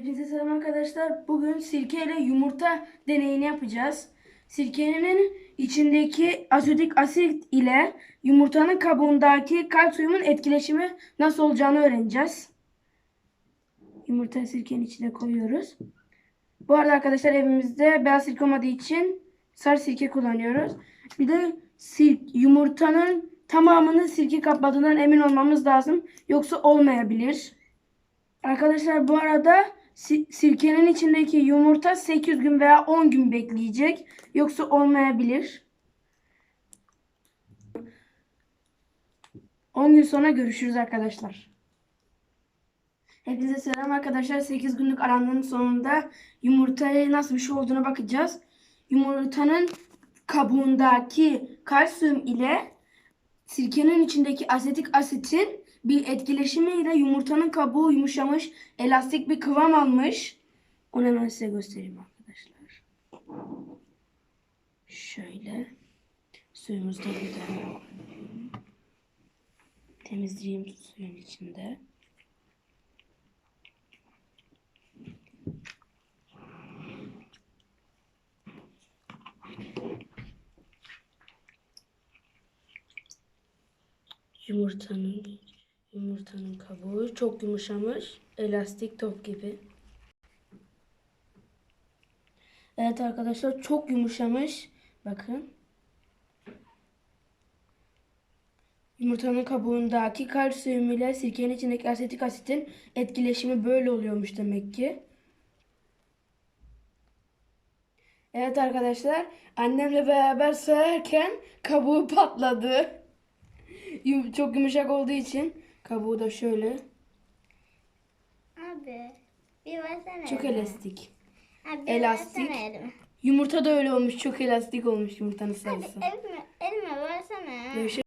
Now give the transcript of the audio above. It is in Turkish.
Hepinize selam arkadaşlar. Bugün sirke ile yumurta deneyini yapacağız. Sirkenin içindeki asetik asit ile yumurtanın kabuğundaki kalsiyumun etkileşimi nasıl olacağını öğreneceğiz. Yumurta sirkenin içine koyuyoruz. Bu arada arkadaşlar evimizde beyaz sirke olmadığı için sarı sirke kullanıyoruz. Bir de sir- yumurtanın tamamını sirke kapladığından emin olmamız lazım. Yoksa olmayabilir. Arkadaşlar bu arada si- sirkenin içindeki yumurta 8 gün veya 10 gün bekleyecek. Yoksa olmayabilir. 10 gün sonra görüşürüz arkadaşlar. Hepinize selam arkadaşlar. 8 günlük aranmanın sonunda yumurtaya nasıl bir şey olduğuna bakacağız. Yumurtanın kabuğundaki kalsiyum ile sirkenin içindeki asetik asitin bir etkileşimiyle yumurtanın kabuğu yumuşamış, elastik bir kıvam almış. Onu hemen size göstereyim arkadaşlar. Şöyle. Suyumuzu da burada temizleyeyim suyun içinde. Yumurtanın yumurtanın kabuğu çok yumuşamış, elastik top gibi. Evet arkadaşlar çok yumuşamış. Bakın. Yumurtanın kabuğundaki kalsiyum ile sirkenin içindeki asetik asitin etkileşimi böyle oluyormuş demek ki. Evet arkadaşlar annemle beraber sayarken kabuğu patladı. Çok yumuşak olduğu için kabuğu da şöyle. Abi bir versene. Çok elime. elastik. Abi, bir elastik. elime. Yumurta da öyle olmuş. Çok elastik olmuş yumurtanın sarısı. Elime, elime versene. Görüşürüz.